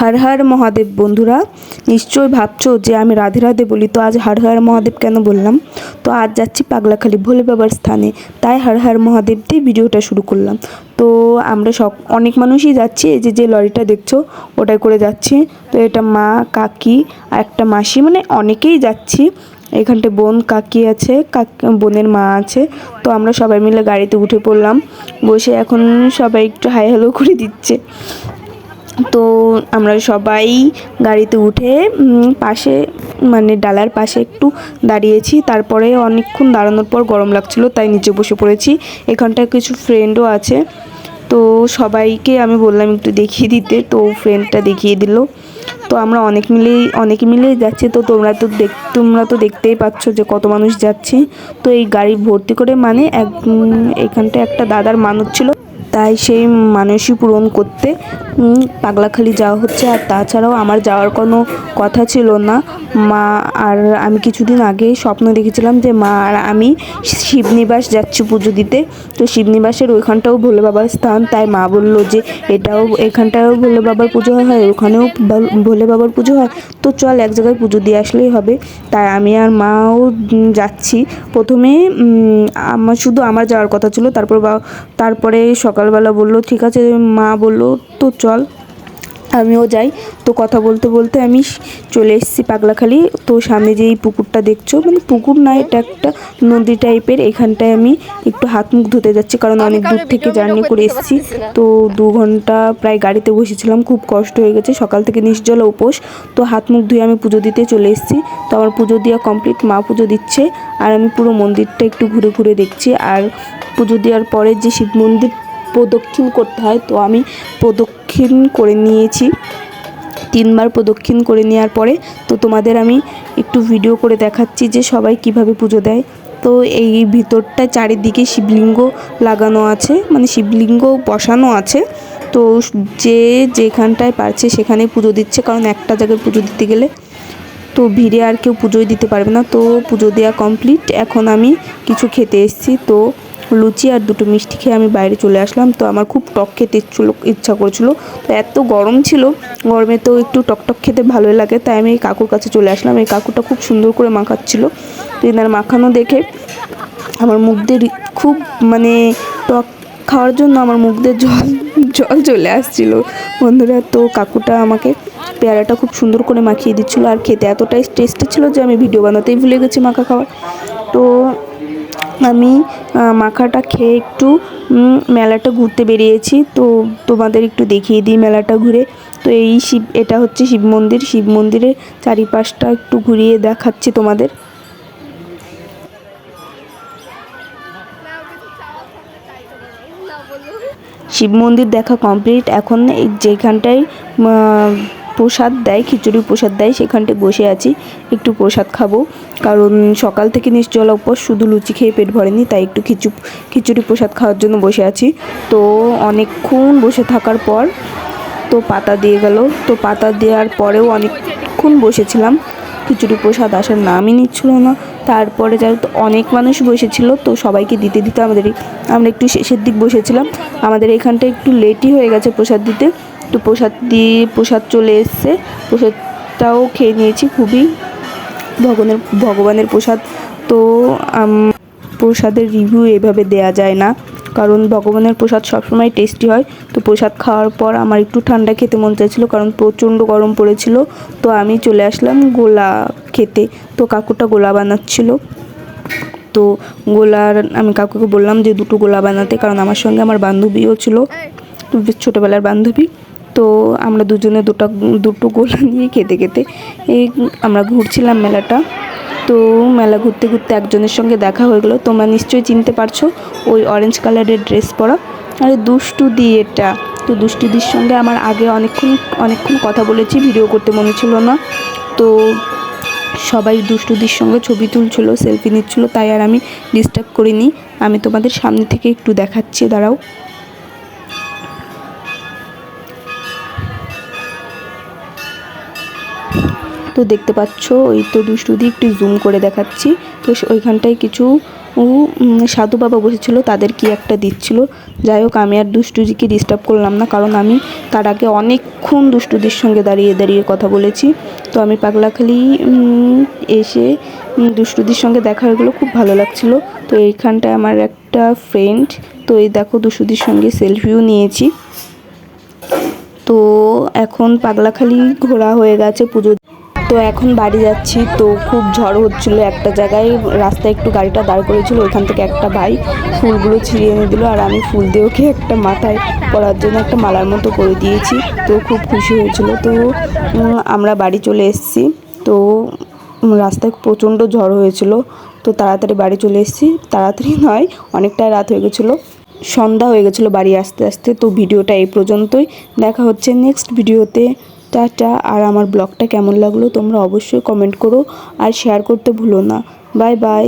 হর হর মহাদেব বন্ধুরা, নিশ্চয়ই ভাবছ যে আমি রাধে রাধে বলি, তো আজ হর হর মহাদেব কেন বললাম? তো আজ যাচ্ছি পাগলাখালি ভোলে বাবার স্থানে, তাই হর হর মহাদেব দিয়ে ভিডিওটা শুরু করলাম। তো আমরা সব, অনেক মানুষই যাচ্ছি, এই যে যে লরিটা দেখছ, ওটাই করে যাচ্ছি। তো এটা মা, কাকি আর একটা মাসি মানে অনেকেই যাচ্ছি। এখানটা বোন, কাকি আছে, কাক, বোনের মা আছে। তো আমরা সবাই মিলে গাড়িতে উঠে পড়লাম, বসে এখন সবাই একটু হাই হ্যালো করে দিচ্ছে। তো আমরা সবাই গাড়িতে উঠে পাশে মানে ডালার পাশে একটু দাঁড়িয়েছি। তারপরে অনেকক্ষণ দাঁড়ানোর পর গরম লাগছিল, তাই নিচে বসে পড়েছি। এখানটায় কিছু ফ্রেন্ডও আছে। তো সবাইকে আমি বললাম একটু দেখিয়ে দিতে, তো ফ্রেন্ডটা দেখিয়ে দিল। তো আমরা অনেক মিলেই অনেক মিলেই যাচ্ছি। তো তোমরা তো দেখ, তোমরা তো দেখতেই পাচ্ছ যে কত মানুষ যাচ্ছে। তো এই গাড়ি ভর্তি করে মানে এক এখানটায় একটা দাদার মানুষ ছিল তাই সেই মানসী পূরণ করতে পাগলাখালি যাওয়া হচ্ছে। আর তাছাড়াও আমার যাওয়ার কোনো কথা ছিল না। মা আর আমি কিছুদিন আগে স্বপ্ন দেখেছিলাম যে মা আর আমি শিবনিবাস যাচ্ছি পুজো দিতে। তো শিবনিবাসের ওইখানটাও ভোলে বাবার স্থান। তাই মা বলল যে এটাও, এখানটাও ভোলে বাবার পুজো হয় ওখানেও ভোল- বাবার পুজো হয়। তো চল এক জায়গায় পুজো দিয়ে আসলেই হবে। তাই আমি আর মাও যাচ্ছি। প্রথমে আমার শুধু আমার যাওয়ার কথা ছিল। তারপর বা, তারপরে সকালবেলা বলল ঠিক আছে মা বলল তো চল। আমিও যাই। তো কথা বলতে বলতে আমি চলে এসেছি পাগলাখালি। তো সামনে যে এই পুকুরটা দেখছ মানে পুকুর না এটা একটা নদী টাইপের। এখানটায় আমি একটু হাত মুখ ধুতে যাচ্ছি কারণ অনেক দূর থেকে জার্নি করে এসেছি। তো দু ঘণ্টা প্রায় গাড়িতে বসেছিলাম খুব কষ্ট হয়ে গেছে। সকাল থেকে নিশ্জলা উপোস। তো হাত মুখ ধুয়ে আমি পুজো দিতে চলে এসেছি। তো আমার পুজো দেওয়া কমপ্লিট মা পুজো দিচ্ছে। আর আমি পুরো মন্দিরটা একটু ঘুরে ঘুরে দেখছি। আর পুজো দেওয়ার পরে যে শিব মন্দির প্রদক্ষিণ করতে হয়। তো আমি প্রদক্ষিণ করে নিয়েছি। তিনবার প্রদক্ষিণ করে নেওয়ার পরে তো তোমাদের আমি একটু ভিডিও করে দেখাচ্ছি যে সবাই কীভাবে পুজো দেয়। তো এই ভিতরটা চারিদিকে শিবলিঙ্গ লাগানো আছে মানে শিবলিঙ্গ বসানো আছে। তো যে যেখানটায় পারছে সেখানে পুজো দিচ্ছে, কারণ একটা জায়গায় পুজো দিতে গেলে তো ভিড়ে আর কেউ পুজোই দিতে পারবে না। তো পুজো দেওয়া কমপ্লিট এখন আমি কিছু খেতে এসেছি। তো লুচি আর দুটো মিষ্টি খেয়ে আমি বাইরে চলে আসলাম। তো আমার খুব টক খেতে ইচ্ছা করছিল। তো এত গরম ছিল, গরমে তো একটু টক টক খেতে ভালোই লাগে। তাই আমি এই কাকুর কাছে চলে আসলাম। এই কাকুটা খুব সুন্দর করে মাখাচ্ছিল। তো এনার মাখানো দেখে আমার মুখ দিয়ে খুব মানে টক খাওয়ার জন্য আমার মুখ দিয়ে জল জল চলে আসছিল। বন্ধুরা, তো কাকুটা আমাকে পেয়ারাটা খুব সুন্দর করে মাখিয়ে দিচ্ছিল। আর খেতে এতটাই টেস্টি ছিল যে আমি ভিডিও বানাতেই ভুলে গেছি মাখা খাওয়ার। তো আমি মাখাটা খেয়ে একটু মেলাটা ঘুরতে বেরিয়েছি। তো তোমাদের একটু দেখিয়ে দিই মেলাটা ঘুরে। তো এই শিব, এটা হচ্ছে শিব মন্দির। শিব মন্দিরের চারিপাশটা একটু ঘুরিয়ে দেখাচ্ছি তোমাদের। শিব মন্দির দেখা কমপ্লিট। এখন যেখানটায় প্রসাদ দেয়, খিচুড়ি প্রসাদ দেয়, সেখানটায় বসে আছি, একটু প্রসাদ খাব। কারণ সকাল থেকে নিশ্চল উপর শুধু লুচি খেয়ে পেট ভরেনি, তাই একটু খিচু, খিচুড়ি প্রসাদ খাওয়ার জন্য বসে আছি। তো অনেকক্ষণ বসে থাকার পর, তো পাতা দিয়ে গেল। তো পাতা দেওয়ার পরেও অনেকক্ষণ বসেছিলাম। খিচুড়ি প্রসাদ আসার নামই নিচ্ছিল না। তারপরে যাই হোক, অনেক মানুষ বসেছিল, তো সবাইকে দিতে দিতে আমাদের, আমরা একটু শেষের দিক বসেছিলাম। আমাদের এখানটা একটু লেটই হয়ে গেছে প্রসাদ দিতে। তো প্রসাদ দিয়ে প্রসাদ চলে এসছে। প্রসাদটাও খেয়ে নিয়েছি, খুবই ভগবানের ভগবানের প্রসাদ। তো প্রসাদের রিভিউ এভাবে দেয়া যায় না, কারণ ভগবানের প্রসাদ সবসময় টেস্টি হয়। তো প্রসাদ খাওয়ার পর আমার একটু ঠান্ডা খেতে মন চাইছিল, কারণ প্রচণ্ড গরম পড়েছিল। তো আমি চলে আসলাম গোলা খেতে। তো কাকুটা গোলা বানাচ্ছিল। তো গোলার, আমি কাকুকে বললাম যে দুটো গোলা বানাতে, কারণ আমার সঙ্গে আমার বান্ধবীও ছিল। ছোটোবেলার বান্ধবী। তো আমরা দুজনে দুটো দুটো গোলা নিয়ে খেতে খেতে এই আমরা ঘুরছিলাম মেলাটা। তো মেলা ঘুরতে ঘুরতে একজনের সঙ্গে দেখা হয়ে গেলো। তোমরা নিশ্চয়ই চিনতে পারছ ওই অরেঞ্জ কালারের ড্রেস পরা। আরে দুষ্টু দি এটা। তো দুষ্টুদির সঙ্গে আমার আগে অনেকক্ষণ অনেকক্ষণ কথা বলেছি ভিডিও করতে মনে ছিল না। তো সবাই দুষ্টুদির সঙ্গে ছবি তুলছিল সেলফি নিচ্ছিল, তাই আর আমি ডিস্টার্ব করিনি। আমি তোমাদের সামনে থেকে একটু দেখাচ্ছি, দাঁড়াও। তো দেখতে পাচ্ছ, ওই তো দুষ্টুদি একটু জুম করে দেখাচ্ছি। তো ওইখানটায় কিছু সাধু বাবা বসেছিল, তাদের কি একটা দিচ্ছিল। যাই হোক, আমি আর দুষ্টুজিকে ডিস্টার্ব করলাম না, কারণ আমি তার আগে অনেকক্ষণ দুষ্টুদির সঙ্গে দাঁড়িয়ে দাঁড়িয়ে কথা বলেছি। তো আমি পাগলাখালি এসে দুষ্টুদির সঙ্গে দেখা হয়ে গেলো, খুব ভালো লাগছিল। তো এইখানটায় আমার একটা ফ্রেন্ড তো এই দেখো, দুষ্টুদির সঙ্গে সেলফিও নিয়েছি। তো এখন পাগলাখালি ঘোরা হয়ে গেছে পুজো তো এখন বাড়ি যাচ্ছি, তো খুব ঝড় হচ্ছিল একটা জায়গায়, রাস্তায় একটু গাড়িটা দাঁড় করেছিল ওইখান থেকে একটা ভাই ফুলগুলো ছিঁড়িয়ে এনে দিল, আর আমি ফুল দিয়ে ওকে একটা মাথায় পরার জন্য একটা মালার মতো করে দিয়েছি, তো খুব খুশি হয়েছিল। তো আমরা বাড়ি চলে এসেছি, তো রাস্তায় প্রচণ্ড ঝড় হয়েছিল, তো তাড়াতাড়ি বাড়ি চলে এসেছি, তাড়াতাড়ি নয়, অনেকটাই রাত হয়ে গেছিল, সন্ধ্যা হয়ে গেছিল বাড়ি আসতে আসতে, তো ভিডিওটা এই পর্যন্তই, দেখা হচ্ছে নেক্সট ভিডিওতে টাটা। আর আমার ব্লগটা কেমন লাগল তোমরা অবশ্যই কমেন্ট করো আর শেয়ার করতে ভুলো না। Bye bye